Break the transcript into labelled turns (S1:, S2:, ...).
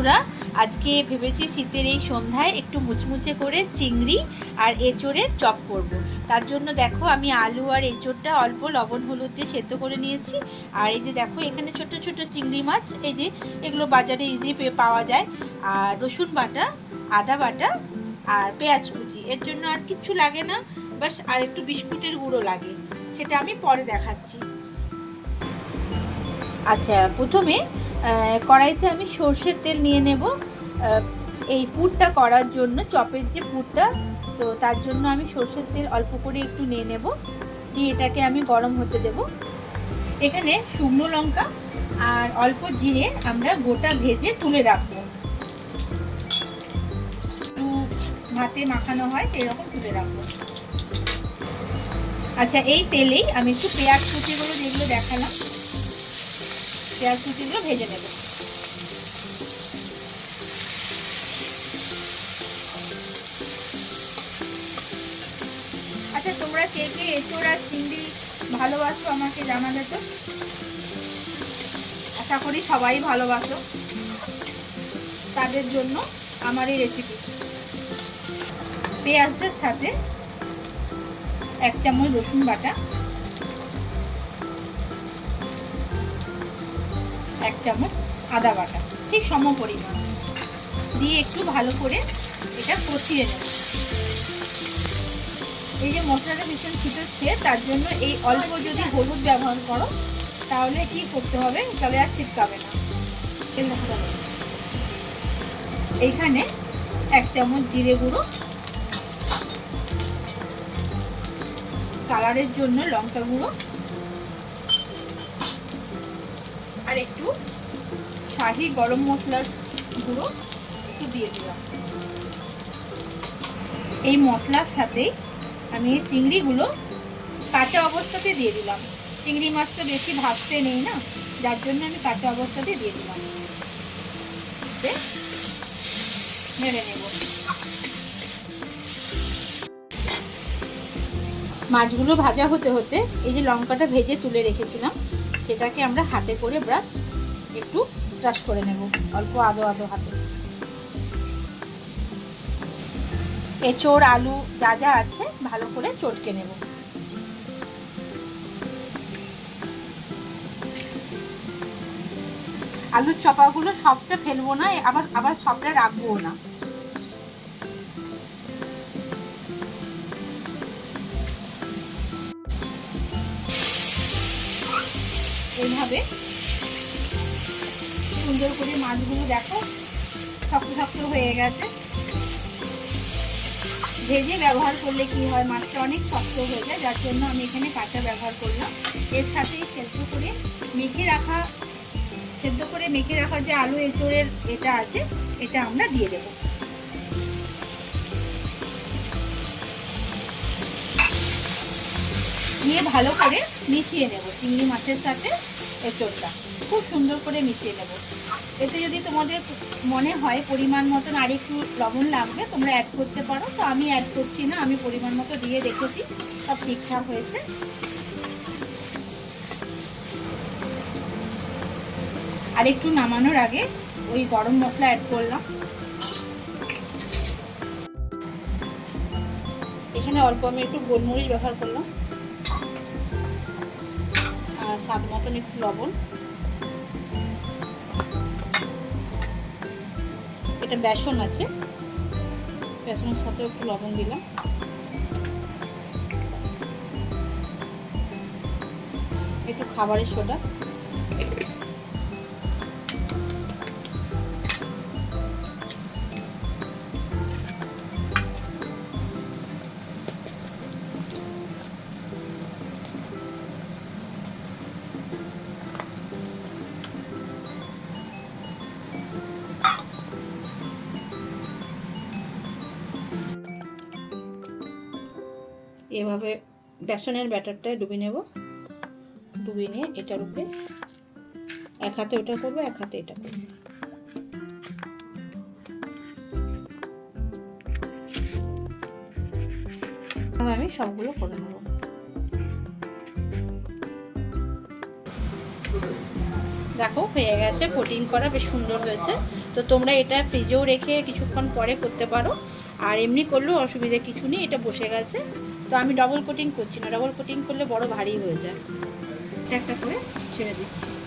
S1: বন্ধুরা আজকে ভেবেছি শীতের এই সন্ধ্যায় একটু মুচমুচে করে চিংড়ি আর এঁচোড়ের চপ করব। তার জন্য দেখো আমি আলু আর এঁচোড়টা অল্প লবণ হলুদ দিয়ে সেদ্ধ করে নিয়েছি। আর এই যে দেখো এখানে ছোট ছোট চিংড়ি মাছ, এই যে এগুলো বাজারে ইজি পাওয়া যায়। আর রসুন বাটা, আদা বাটা আর পেঁয়াজ কুচি। এর জন্য আর কিচ্ছু লাগে না বাস আর একটু বিস্কুটের গুঁড়ো লাগে। সেটা আমি পরে দেখাচ্ছি। আচ্ছা প্রথমে কড়াইতে আমি সর্ষের তেল নিয়ে নেব। এই পুরটা করার জন্য, চপের যে পুরটা, তো তার জন্য আমি সর্ষের তেল অল্প করে একটু নিয়ে নেব। দিয়ে এটাকে আমি গরম হতে দেব। এখানে শুকনো লঙ্কা আর অল্প জিরে আমরা গোটা ভেজে তুলে রাখব। ভাতে মাখানো হয় সেরকম তুলে রাখব। আচ্ছা এই তেলেই আমি একটু পেঁয়াজ কুচিগুলো যেগুলো দেখালাম পেঁয়াজ কুচিগুলো ভেজে নেব। আচ্ছা তোমরা কে কে এঁচোড় আর চিংড়ি ভালোবাসো আমাকে জানালে তো। আশা করি সবাই ভালোবাসো তাদের জন্য আমার এই রেসিপি পেঁয়াজটার সাথে এক চামচ রসুন বাটা। এক চামচ আদা বাটা, ঠিক সম পরিমাণ। দিয়ে একটু ভালো করে এটা কষিয়ে নেব। এই যে মশলাটা ভীষণ ছিটোচ্ছে, তার জন্য এই অল্প যদি হলুদ ব্যবহার করো, তাহলে কি করতে হবে? তাহলে আর ছিটকাবে না। এইখানে এক চামচ জিরে গুঁড়ো। কালারের জন্য লঙ্কা গুঁড়ো। আর একটু শাহি গরম মশলার গুঁড়ো একটু দিয়ে দিলাম। এই মশলার সাথেই আমি এই চিংড়িগুলো কাঁচা অবস্থাতে দিয়ে দিলাম। চিংড়ি মাছ তো বেশি ভাজতে নেই না, যার জন্য আমি কাঁচা অবস্থাতে দিয়ে দিলাম। নেড়ে নেব। মাছগুলো ভাজা হতে হতে এই যে লঙ্কাটা ভেজে তুলে রেখেছিলাম সেটাকে আমরা হাতে করে ব্রাশ একটু ব্রাশ করে নেব, অল্প আদো আদো হাতে। এঁচোড়, আলু যা যা আছে ভালো করে চটকে নেব। আলুর চপাগুলো সবটা ফেলব না আবার আবার সবটা রাখব না। এইভাবে। সুন্দর করে মাছগুলো দেখো, শক্ত শক্ত হয়ে গেছে। ভেজে ব্যবহার করলে কি হয়, মাছটা অনেক শক্ত হয়ে যায়, যার জন্য আমি এখানে কাঁচা ব্যবহার করলাম। এর সাথে সেদ্ধ করে মেখে রাখা, সেদ্ধ করে মেখে রাখা যে আলু এঁচোড়ের এটা আছে, এটা আমরা দিয়ে দেব। দিয়ে ভালো করে মিশিয়ে নেব চিংড়ি মাছের সাথে। এঁচোড়টা। খুব সুন্দর করে মিশিয়ে নেব। এতে যদি তোমাদের মনে হয় পরিমাণ মতন আর একটু লবণ লাগবে, তোমরা অ্যাড করতে পারো। তো আমি অ্যাড করছি না, আমি পরিমাণ মতো দিয়ে রেখেছি। সব ঠিকঠাক হয়েছে। আর একটু নামানোর আগে ওই গরম মশলা অ্যাড করলাম। এখানে অল্প আমি একটু গোলমরিচ ব্যবহার করলাম। স্বাদ মতন একটু লবণ। এটা বেসন আছে। বেসনের সাথে একটু লবণ দিলাম। একটু খাবারের সোডা। এভাবে বেসনের ব্যাটারটা ডুবে নেব। ডুবিয়ে নিয়ে এটার উপরে এক হাতে ওটা করব, এক হাতে এটা করব। আমি সবগুলো করে নেব। দেখো, হয়ে গেছে কোটিং করা বেশ সুন্দর হয়েছে। তো তোমরা এটা ফ্রিজেও রেখে কিছুক্ষণ পরে করতে পারো। আর এমনি করলেও অসুবিধা কিছু নেই, এটা বসে গেছে। তো আমি ডবল কোটিং করছি না ডবল কোটিং করলে বড় ভারী হয়ে যায়। একটা একটা করে ছেড়ে দিচ্ছি।